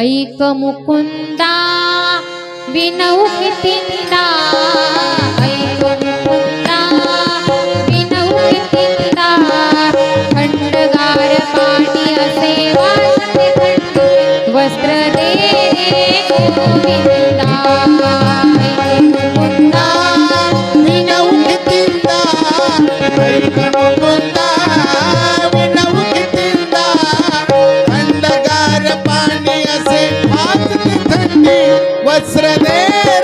ऐक मुकुंदा विनऊ कितींदा? ऐक मुकुंदा विनऊ कितींदा? थंडगार पाणी असे वस्त्र दे Let's ride tremendo.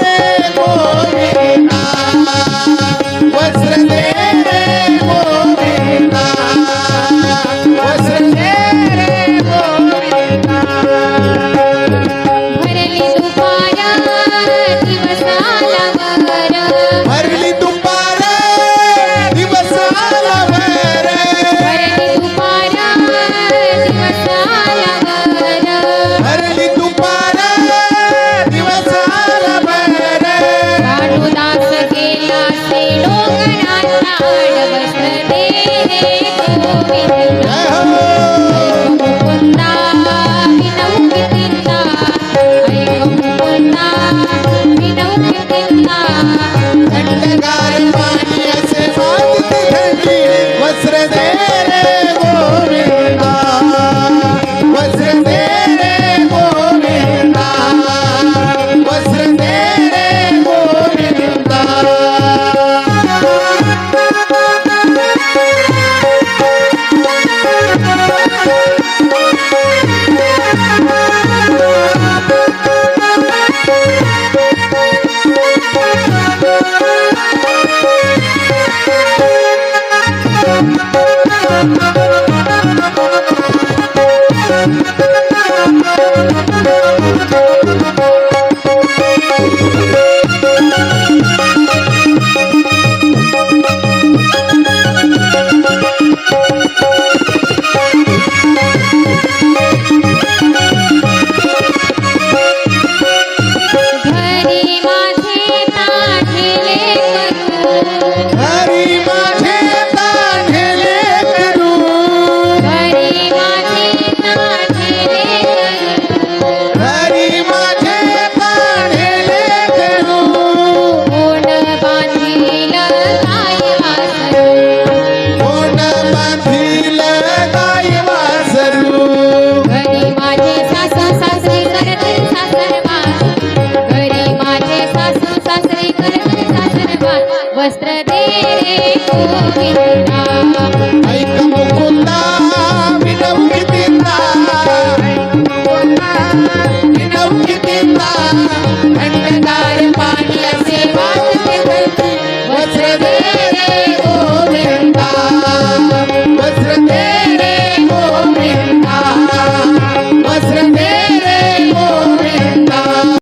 Thank you.